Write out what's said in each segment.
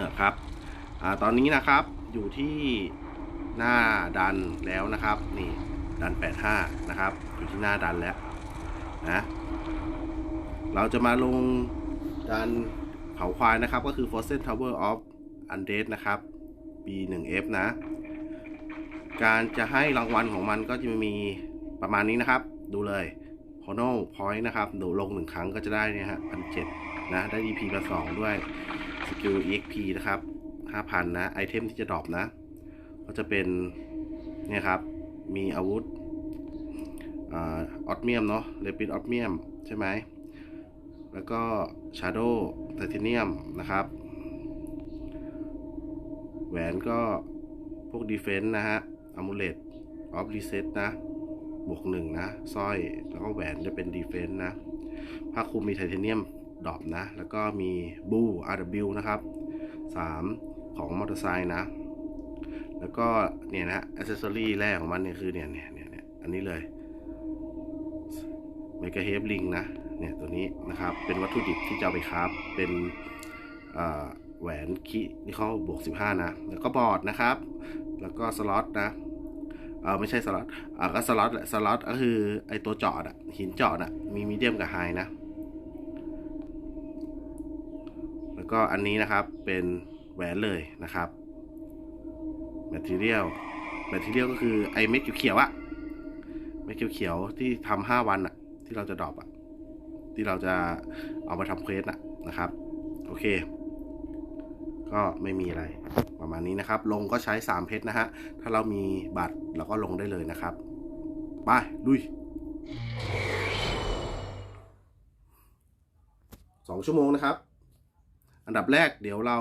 ออครับอตอนนี้นะครับอยู่ที่หน้าดันแล้วนะครับ นี่ดัน 85 นะครับ อยู่ที่หน้าดันแล้วนะเราจะมาลงดันเขาควายนะครับ ก็คือ Frozen Tower of Undead นะครับ B1F นะ การจะให้รางวัลของมันก็จะมีประมาณนี้นะครับ ดูเลย c o n o Point นะครับดูลงหนึ่งครั้งก็จะได้เนี่ยฮะพันเจ็ดนะ ได้ DP มาสองด้วย สกิล EXP นะครับ 5,000 นะ ไอเทมที่จะดรอปนะ ก็จะเป็น เนี่ยครับ มีอาวุธออดเมียมเนาะเลปิดออดเมียมใช่ไหม แล้วก็ Shadow Titanium นะครับ แหวนก็พวก Defense นะฮะ Amulet of Reset นะ บวกหนึ่งนะสร้อยแล้วก็แหวนจะเป็น Defense นะผ้าคลุมมีไทเทเนียม ดอปนะ แล้วก็มีบู RW นะครับ 3 ของมอเตอร์ไซค์นะ แล้วก็เนี่ยนะอ c เซสซอรี่แรกของมันเนี่ยคือเนี่ยเนี่ยเนี่ยอันนี้เลยเมกาเฮฟลิงนะ เนี่ยตัวนี้นะครับ เป็นวัตถุดิบที่จะไปคราฟเป็นแหวนคีที่เขาบวก 15 นะ แล้วก็บอร์ดนะครับ แล้วก็สล็อตนะเออไม่ใช่สล็อตอ่าก็สล็อตแหละสล็อตก็คือไอตัวเจาะอะหินเจาะอะมีมีเดียมกับไฮนะ ก็อันนี้นะครับเป็นแหวนเลยนะครับ material material ก็คือไอเม็ดเขียวๆอะเม็ดเขียวๆที่ทำห้าวันอะที่เราจะดรอปอะที่เราจะเอามาทำเควสอะนะครับ โอเค ก็ไม่มีอะไรประมาณนี้นะครับ ลงก็ใช้ 3 เพชรนะฮะ ถ้าเรามีบัตรเราก็ลงได้เลยนะครับ ไปลุยสองชั่วโมงนะครับ อันดับแรกเดี๋ยวเรา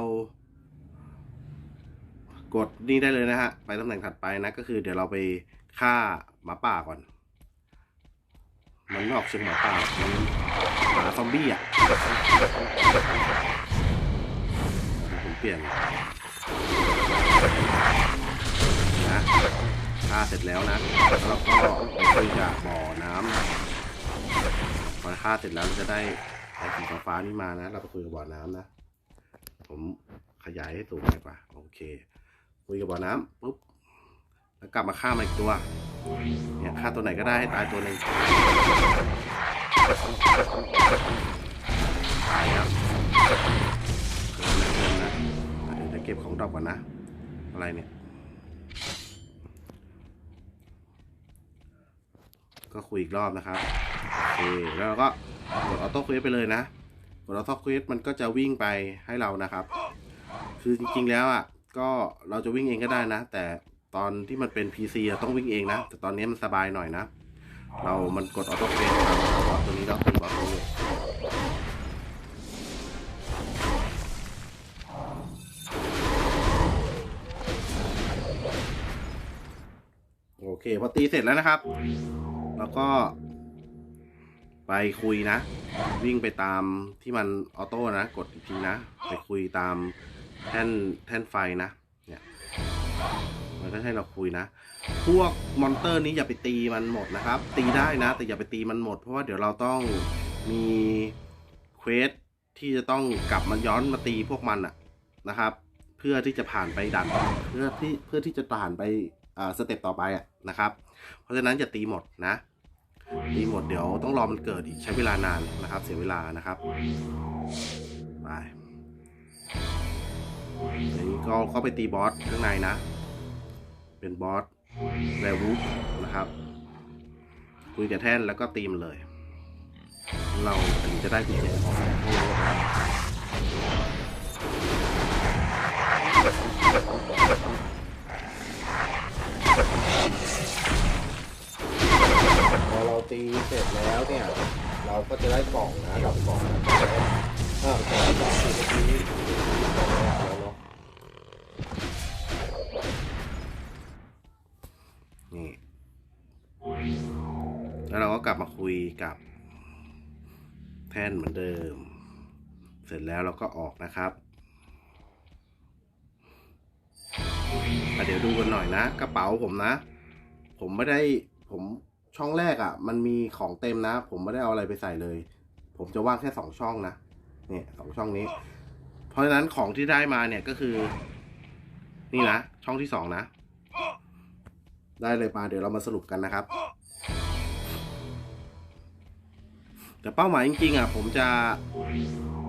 กดนี่ได้เลยนะฮะ ไปตำแหน่งถัดไปนะ ก็คือเดี๋ยวเราไปฆ่าหมาป่าก่อน มันนออกเชิงหมาป่ามันหมาซอมบี้อะผมเปลี่ยนนะฆ่าเสร็จแล้วนะแล้วเราก็ไปคุยกับบ่อน้ำนะพอฆ่าเสร็จแล้วเราจะได้ไอ้สีฟ้านี่มานะ เราไปคุยกับบ่อน้ำนะ ผมขยายให้สูงหน่อยกว่า โอเค คุยกับบ่อน้ำปุ๊บ แล้วกลับมาฆ่ามาอีกตัว เนี่ยฆ่าตัวไหนก็ได้ให้ตายตัวหนึ่งตายแล้วเกินนะเกินนะเดี๋ยวจะเก็บของดรอปก่อนนะ อะไรเนี่ย ก็คุยอีกรอบนะครับ โอเค แล้วเราก็กดออโต้ควิสไปเลยนะ กดออโต้ควสมันก็จะวิ่งไปให้เรานะครับ คือจริงๆแล้วอะก็เราจะวิ่งเองก็ได้นะ แต่ตอนที่มันเป็น PC อะต้องวิ่งเองนะ แต่ตอนนี้มันสบายหน่อยนะ เรามันกดออโต้เควสเราบอสตัวนี้เราตีบอสตัวนี้โอเคพอตีเสร็จแล้วนะครับ แล้วก็ ไปคุยนะ วิ่งไปตามที่มันออโต้นะ กดอีกทีนะ ไปคุยตามแท่นแท่นไฟนะ เนี่ยมันก็ให้เราคุยนะ พวกมอนเตอร์นี้อย่าไปตีมันหมดนะครับ ตีได้นะ แต่อย่าไปตีมันหมด เพราะว่าเดี๋ยวเราต้องมีเควสที่จะต้องกลับมาย้อนมาตีพวกมันอะนะครับ เพื่อที่จะผ่านไปดันเพื่อที่เพื่อที่จะผ่านไปอ่าสเต็ปต่อไปอะนะครับ เพราะฉะนั้นอย่าตีหมดนะ ตีหมดเดี๋ยวต้องรอมันเกิดอีกใช้เวลานานนะครับ เสียเวลานะครับไปเดี๋ยวนี้ก็เข้าไปตีบอสข้างในนะ เป็นบอสแวร์วูฟนะครับ คุยกับแท่นแล้วก็ตีมเลย เราถึงจะได้กุญแจออกจากห้องนี้พ อเราตีเสร็จแล้วเนี่ย เราก็จะได้กล่องนะดับกล่องเออกล่องที่องคือเมื่อกี้กล่องแล้วเนาะนี่แล้วเราก็กลับมาคุยกับแท่นเหมือนเดิม เสร็จแล้วเราก็ออกนะครับอะเดี๋ยวดูกันหน่อยนะ กระเป๋าผมนะ ผมไม่ได้ผม ช่องแรกอะ่ะ มันมีของเต็มนะ ผมไม่ได้เอาอะไรไปใส่เลย ผมจะว่างแค่สองช่องนะเนี่ยสองช่องนี้ เพราะฉะนั้นของที่ได้มาเนี่ยก็คือ นี่นะ ช่องที่สองนะ ได้เลยมาเดี๋ยวเรามาสรุปกันนะครับ แต่เป้าหมายจริงๆอะ ผมจะ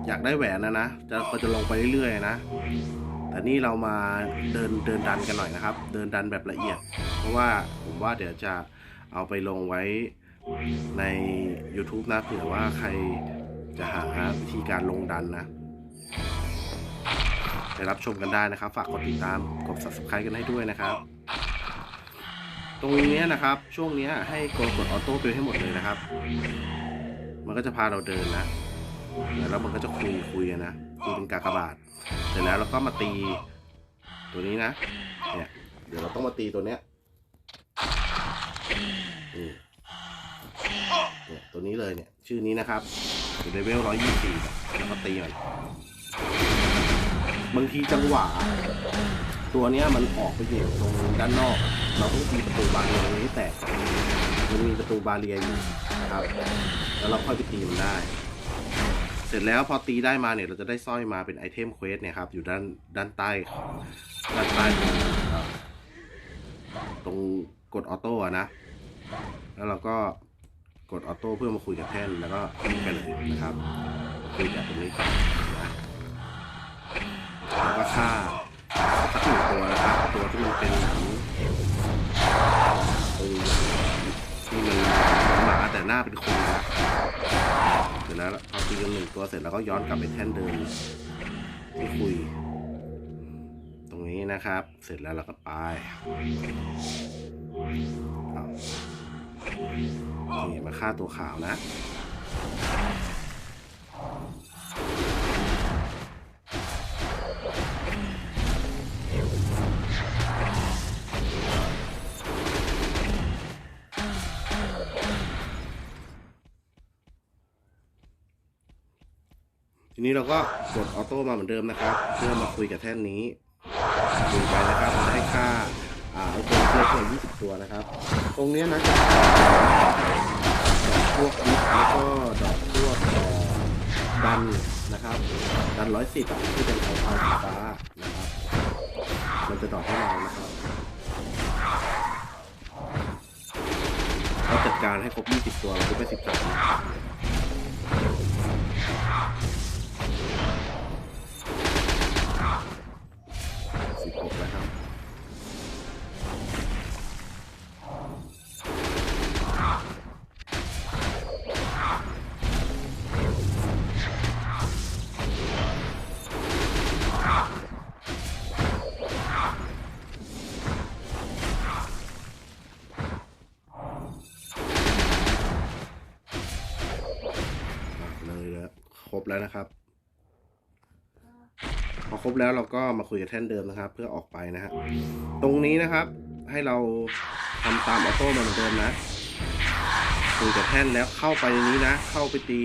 อยากได้แหวนนะนะจะก็จะลงไปเรื่อยๆนะ แต่นี่เรามาเดินเดินดันกันหน่อยนะครับ เดินดันแบบละเอียด เพราะว่าผมว่าเดี๋ยวจะ เอาไปลงไว้ใน YouTube นะเผื่อว่าใครจะหาวิธีการลงดันนะไปรับชมกันได้นะครับ ฝากกดติดตามกด subscribe กันให้ด้วยนะครับ ตรงนี้นะครับ ช่วงนี้ให้กดกดออโต้ไปให้หมดเลยนะครับ มันก็จะพาเราเดินนะแล้วมันก็จะคุยคุยนนะคุยเป็นกากบาทเสร็จแล้วเราก็มาตีตัวนี้นะเนี่ยเดี๋ยวเราต้องมาตีตัวเนี้ย นี่เนี่ยตัวนี้เลยเนี่ย ชื่อนี้นะครับอยู่เลเวลร้อยยี่สิบแล้วก็ตีมันบางทีจังหวะ ตัวเนี้ยมันออกไปเหยียบตรงด้านนอก เราต้องตีประตูบาเรียตรงนี้ให้แตกมันมีประตูบาเรียอยู่นะครับแล้วเราค่อยไปตีมันได้ เสร็จแล้วพอตีได้มาเนี่ยเราจะได้สร้อยมาเป็นไอเทมเควสเนี่ยครับอยู่ด้านด้านใต้ด้านใต้ตรง กดออโต้นะ แล้วเราก็กดออโต้เพื่อมาคุยกับแท่นแล้วก็คลิกไปเลยนะครับคุยจากตรงนี้ก่อนนะแล้วก็ฆ่าสักหนึ่งตัวนะครับ ตัวที่มันเป็นหนังที่มันหมาแต่หน้าเป็นคนนะเสร็จแล้วพอตีกันหนึ่งตัวเสร็จแล้วก็ย้อนกลับไปแท่นเดิมคุย รงนี้นะครับ เสร็จแล้วเราก็ไปนี่มาฆ่าตัวขาวนะทีนี้เราก็กดออโต้มาเหมือนเดิมนะครับ เพื่อมาคุยกับแท่นนี้ คุยไปนะครับจะให้ค่าอ่าไอตัวเพื่อเพิ่ม20ตัวนะครับ ตรงเนี้ยนะจะดอกพวกนิดแล้วก็ดอกพวกเอ่อดันนะครับ ดันร้อยสิบที่เป็นของเอาสีฟ้านะครับ มันจะดอกให้เรานะครับเราจัดการให้ครบ 20 ตัวเราจะไป13 ครบแล้วนะครับ พอครบแล้วเราก็มาคุยกับแท่นเดิมนะครับ เพื่อออกไปนะฮะตรงนี้นะครับให้เราทำตามออโต้เหมือนเดิมนะคุยกับแท่นแล้วเข้าไปในนี้นะ เข้าไปตี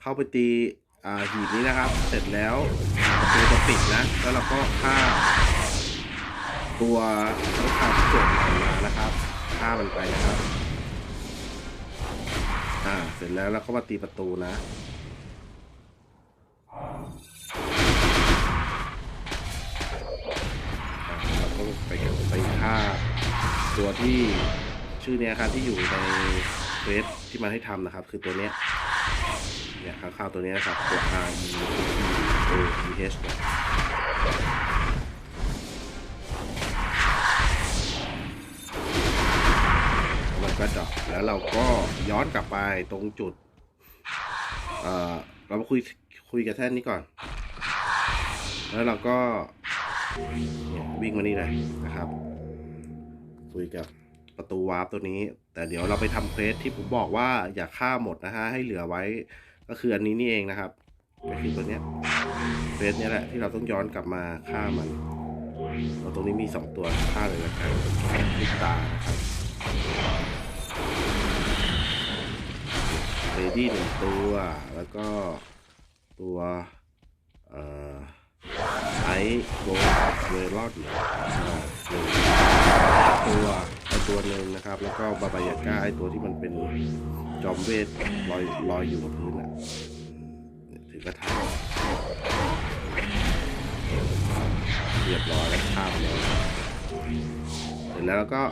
เข้าไปตีอ่าหีบนี้นะครับ เสร็จแล้วประตูจะปิดนะ แล้วเราก็ฆ่าตัวทั้งข่าที่โจทย์มานะครับฆ่ามันไปนะครับ อ่า เสร็จแล้วเราก็มาตีประตูนะ ตัวที่ชื่อเนี้ยครับที่อยู่ในเฟสที่มันให้ทำนะครับ คือตัวเนี้ยเนี่ยข้างข้าวตัวเนี้ยนะครับตัว R E O E H เนี่ยมันก็จะแล้วเราก็ย้อนกลับไปตรงจุด เอ่อ เรามาคุยคุยกับแท่นนี้ก่อน แล้วเราก็วิ่งมานี่เลยนะครับ คุยกับประตูวาร์ปตัวนี้ แต่เดี๋ยวเราไปทำเควสที่ผมบอกว่าอย่าฆ่าหมดนะฮะให้เหลือไว้ ก็คืออันนี้นี่เองนะครับก็คือตัวเนี้ยเควสเนี้ยแหละที่เราต้องย้อนกลับมาฆ่ามันเราตรงนี้มีสองตัวฆ่าเลยละกันลิตานะครับเรดี้หนึ่งตัวแล้วก็ตัวเอ่อไอโกเวลอดหนึ่ง ตัวไอตัวหนึ่งนะครับ แล้วก็บาบายาก้าไอตัวที่มันเป็นจอมเวทลอยลอยอยู่บนพื้นอะถือกระทาเรียบร้อยแล้วข้ามเลยเสร็จแล้วก็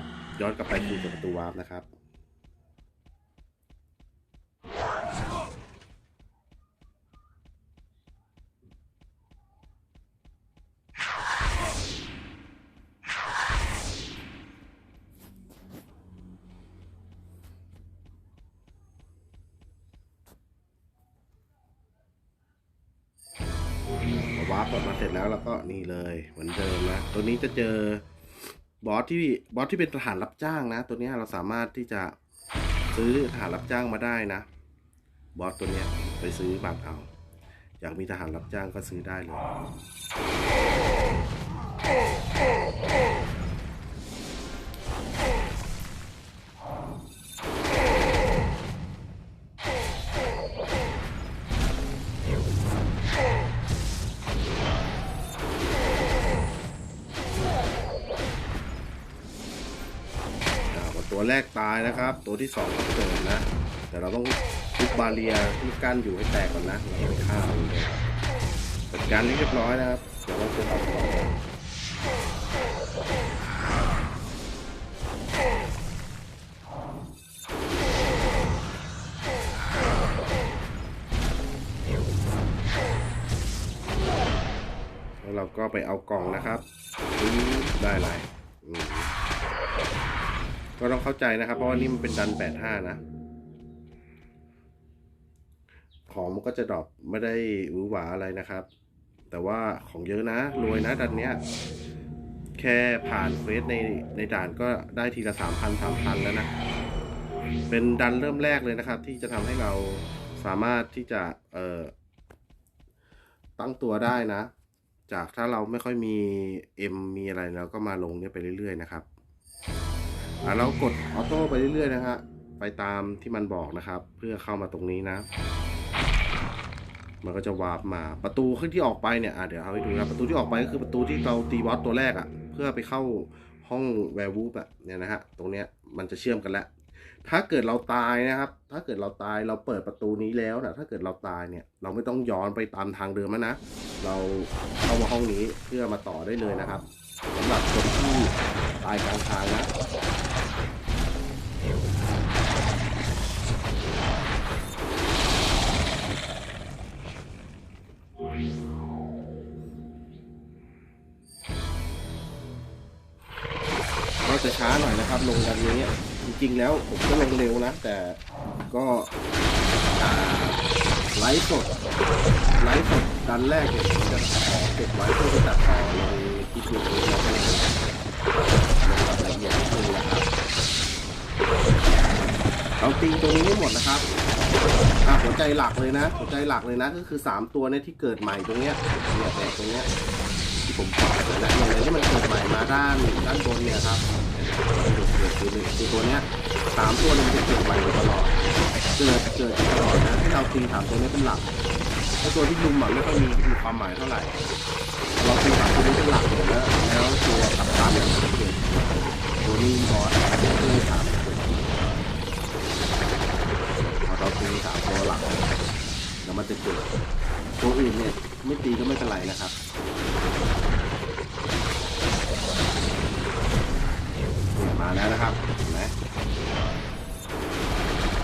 ย้อนกลับไปดูประตูวาร์ปนะครับ นี้จะเจอบอสที่บอสที่เป็นทหารรับจ้างนะ ตัวนี้เราสามารถที่จะซื้อทหารรับจ้างมาได้นะบอสตัวนี้ไปซื้อบัตรเอา อยากมีทหารรับจ้างก็ซื้อได้เลย แรกตายนะครับ ตัวที่สองก็เกิดนะแต่เราต้องทุบบาเรียที่กั้นอยู่ให้แตกก่อนนะเราต้องฆ่ามันเลยจัดการให้เรียบร้อยนะครับเดี๋ยวเราจะเอาแล้วเราก็ไปเอากล่องนะครับได้ไรอืม ก็ต้องเข้าใจนะครับ เพราะว่านี่มันเป็นดันแปดห้านะ ของมันก็จะดรอปไม่ได้หวือหวาอะไรนะครับ แต่ว่าของเยอะนะ รวยนะดันเนี้ย แค่ผ่านเฟสในในด่านก็ได้ทีละสามพันสามพันแล้วนะ เป็นดันเริ่มแรกเลยนะครับ ที่จะทำให้เราสามารถที่จะเอ่อตั้งตัวได้นะ จากถ้าเราไม่ค่อยมี M มีอะไรเราก็มาลงเนี่ยไปเรื่อยๆนะครับ เรากดออโต้ไปเรื่อยๆนะฮะไปตามที่มันบอกนะครับ เพื่อเข้ามาตรงนี้นะ มันก็จะวาร์ปมาประตูขึ้นที่ออกไปเนี่ยอะเดี๋ยวเอาให้ดูนะประตูที่ออกไปก็คือประตูที่เราตีบอสตัวแรกอะ่ะ เพื่อไปเข้าห้องแวร์วูฟอะเนี่ยนะฮะตรงเนี้ยมันจะเชื่อมกันแล้วถ้าเกิดเราตายนะครับ ถ้าเกิดเราตายเราเปิดประตูนี้แล้วนะถ้าเกิดเราตายเนี่ย เราไม่ต้องย้อนไปตามทางเดิมแล้วนะ เราเข้ามาห้องนี้เพื่อมาต่อได้เลยนะครับ สำหรับคนที่ตายกลางทางนะก็จะช้าหน่อยนะครับลงดันนี้ จริงๆแล้วผมก็ลงเร็วนะ แต่ก็ไลฟ์สดไลฟ์สดดันแรกเนี่ยผมจะขอเก็บไว้เพื่อจะตัดต่อลง คลิปยูทูบแล้วก็เลยลงแบละเอียดนิดนึงนะครับเราตีตัวนี้ไม่หมดนะครับอะหัวใจหลักเลยนะ หัวใจหลักเลยนะ ก็คือสามตัวเนี่ยที่เกิดใหม่ตรงเนี้ยเนี่ยแต่ตรงเนี้ยที่ผมบอกไปแล้วอย่างไรที่มันเกิดใหม่มาด้านด้านบนเนี่ยครับเกิดคือคือตัวเนี้ยสามตัวมันจะเกิดใหม่ตลอดเกิดเกิดตลอดนะที่เราตีสามตัวนี้เป็นหลักไอ้ตัวที่ลุมอะไม่ค่อยมีมีความหมายเท่าไหร่ เราตีสามตัวนี้เป็นหลักแล้วแล้วตัวกับตามเนี่ยมันตัวนี้บอสตัวนี้สามพอเราตีสามตัวหลักแล้วมันจะเกิดตัวอื่นเนี่ยไม่ตีก็ไม่เป็นไรนะครับเนี่ยมาแล้วนะครับเห็นไหม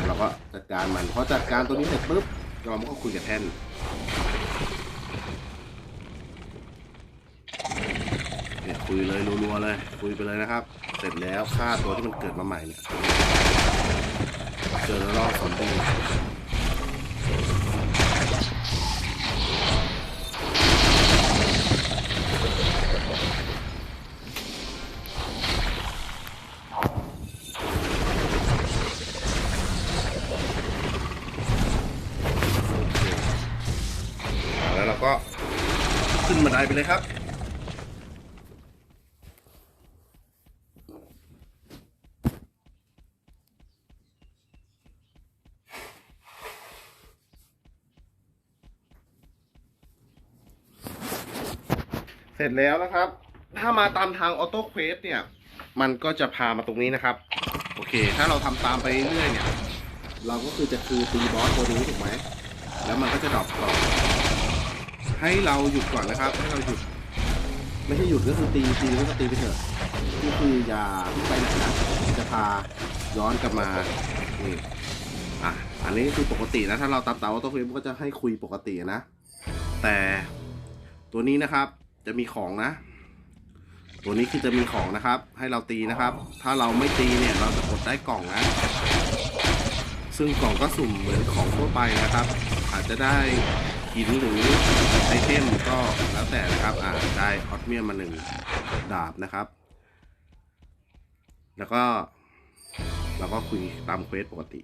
เราก็จัดการมันพอจัดการตัวนี้เสร็จปุ๊บเราก็คุยกับแท่นเนี่ย คุยเลยรัวๆเลยคุยไปเลยนะครับ เสร็จแล้วฆ่าตัวที่มันเกิดมาใหม่เนี่ยเจอแล้วรอบสมบูรณ์แล้วเราก็ขึ้นบันไดไปเลยครับ ร็จแล้วนะครับ ถ้ามาตามทางออโต้เควสเนี่ย มันก็จะพามาตรงนี้นะครับ โอเค ถ้าเราทำตามไปเรื่อยๆเนี่ย เราก็คือจะคือตีบอสตัวนี้ถูกไหม แล้วมันก็จะดรอปก่อนให้เราหยุดก่อนนะครับ ให้เราหยุด ไม่ใช่หยุดก็คือตีตีแล้วก็ตีไปเถอะนี่คืออย่าพิ่งไปไหนนะจะพาย้อนกลับมานี่อะอันนี้คือปกตินะถ้าเราตามเตาออโต้เฟรมก็จะให้คุยปกตินะ แต่ตัวนี้นะครับ จะมีของนะ ตัวนี้คือจะมีของนะครับ ให้เราตีนะครับ ถ้าเราไม่ตีเนี่ยเราจะกดได้กล่องนะ ซึ่งกล่องก็สุ่มเหมือนของทั่วไปนะครับ อาจจะได้หินหรือไอเทมก็แล้วแต่นะครับอ่าได้ออตเมียมมาหนึ่งดาบนะครับ แล้วก็เราก็คุยตามเควสปกติ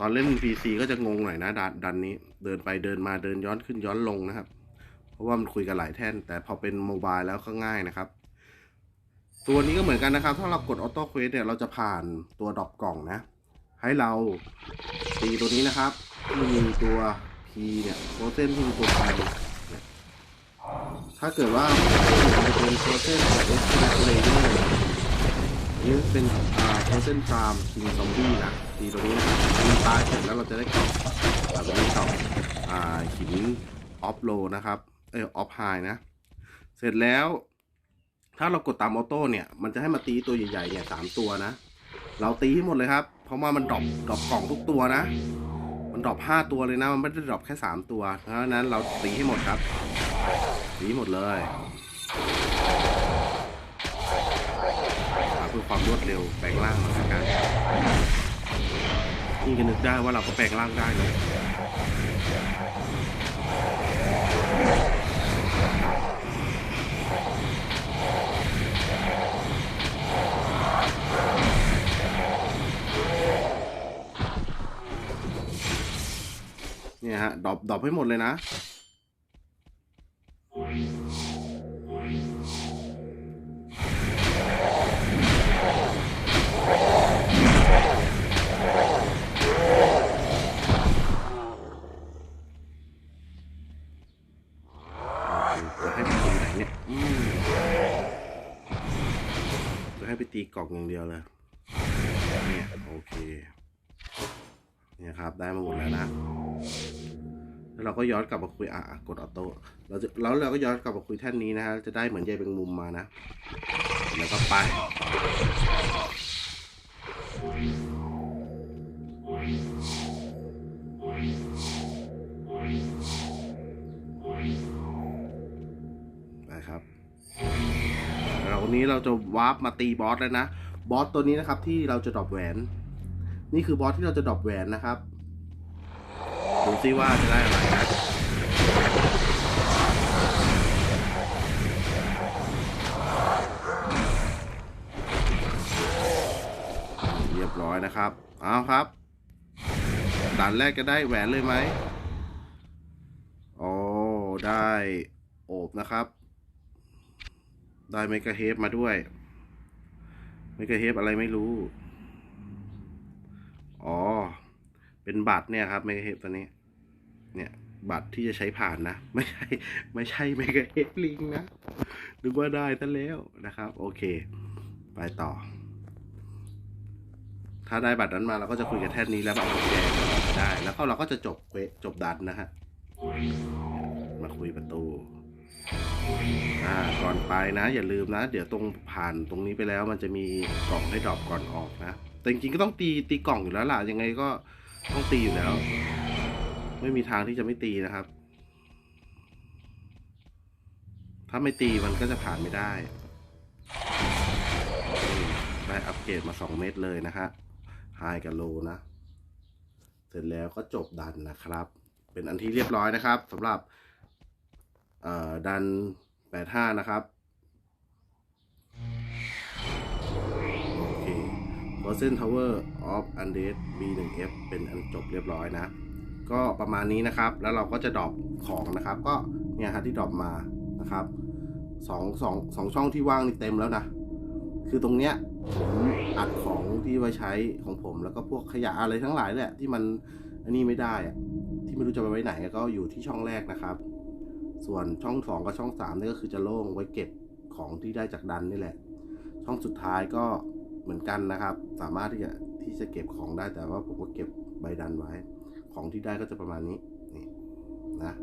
ตอนเล่น PC ก็จะงงหน่อยนะดันดันนี้ เดินไปเดินมาเดินย้อนขึ้นย้อนลงนะครับ เพราะว่ามันคุยกันหลายแท่น แต่พอเป็นโมบายแล้วก็ง่ายนะครับ ตัวนี้ก็เหมือนกันนะครับ ถ้าเรากดออโต้เควสเนี่ยเราจะผ่านตัวดรอปกล่องนะ ให้เราตีตัวนี้นะครับที่มีตัว P เนี่ยโปรเซนที่มีตัว P ถ้าเกิดว่าเป็นโปรเซนของ e x t r a c t Layer นี่เป็นอ่าโปรเซนฟาร์มคิงซอมบี้นะตีตัวนี้นะมันตายเสร็จแล้วเราจะได้กล่องอ่าตัวนี้กล่องอ่าหินออฟโลนะครับ เออออฟไฮนะ เสร็จแล้ว ถ้าเรากดตามออโต้เนี่ย มันจะให้มาตีตัวใหญ่ๆเนี่ยสามตัวนะ เราตีให้หมดเลยครับ เพราะว่ามันดรอปดรอปกล่องทุกตัวนะ มันดรอปห้าตัวเลยนะ มันไม่ได้ดรอปแค่สามตัว เพราะฉะนั้นเราตีให้หมดครับ ตีหมดเลยอ่า เพื่อความรวดเร็วแปลงร่างเหมือนกันนี่ก็นึกได้ว่าเราก็แปลงร่างได้เลยเนี่ยฮะดอปดอปให้หมดเลยนะ ก็ย้อนกลับมาคุยอะกดออโต้เราจะแล้วเราก็ย้อนกลับมาคุยแท่นนี้นะฮะจะได้เหมือนใยเป็นมุมมานะ แล้วก็ไปไปครับเราวันนี้เราจะวาร์ปมาตีบอสแล้วนะ บอสตัวนี้นะครับที่เราจะดรอปแหวน นี่คือบอสที่เราจะดรอปแหวนนะครับ ดูซิว่าจะได้อะไรนะเรียบร้อยนะครับ เอาครับด่านแรกจะได้แหวนเลยไหมโอ้ได้โอบนะครับ ได้เมกะเฮฟมาด้วยเมกะเฮฟอะไรไม่รู้ อ๋อ เป็นบัตรเนี่ยครับเมกะเฮฟตัวนี้ เนี่ยบัตรที่จะใช้ผ่านนะ ไม่ใช่ ไม่ใช่เมกะเฮฟลิงนะนึกว่าได้ซะแล้วนะครับ โอเค ไปต่อ ถ้าได้บัตรนั้นมาเราก็จะคุยกับแท่นนี้แล้วแบบแจกได้ แล้วก็เราก็จะจบเวจบดันนะฮะมาคุยประตูอ่าก่อนไปนะ อย่าลืมนะ เดี๋ยวตรงผ่านตรงนี้ไปแล้ว มันจะมีกล่องให้ดรอปก่อนออกนะแต่จริงๆก็ต้องตีตีกล่องอยู่แล้วล่ะยังไงก็ ต้องตีอยู่แล้ว ไม่มีทางที่จะไม่ตีนะครับ ถ้าไม่ตีมันก็จะผ่านไม่ได้ ได้อัปเกรดมา2เม็ดเลยนะฮะไฮกับโลนะ เสร็จแล้วก็จบดันนะครับ เป็นอันที่เรียบร้อยนะครับสำหรับเอ่อดัน 85 นะครับ Frozen Tower of Undead B1F เป็นอันจบเรียบร้อยนะ ก็ประมาณนี้นะครับ แล้วเราก็จะดรอปของนะครับ ก็เนี่ยฮะที่ดรอปมานะครับสองสองสองช่องที่ว่างนี่เต็มแล้วนะ คือตรงเนี้ยผมอัดของที่ไว้ใช้ของผม แล้วก็พวกขยะอะไรทั้งหลายแหละที่มันอันนี้ไม่ได้อะที่ไม่รู้จะไปไว้ไหนก็อยู่ที่ช่องแรกนะครับ ส่วนช่องสองกับช่องสามนี่ก็คือจะโล่งไว้เก็บของที่ได้จากดันนี่แหละ ช่องสุดท้ายก็ เหมือนกันนะครับ สามารถที่จะที่จะเก็บของได้แต่ว่าผมก็เก็บใบดันไว้ ของที่ได้ก็จะประมาณนี้นี่นะ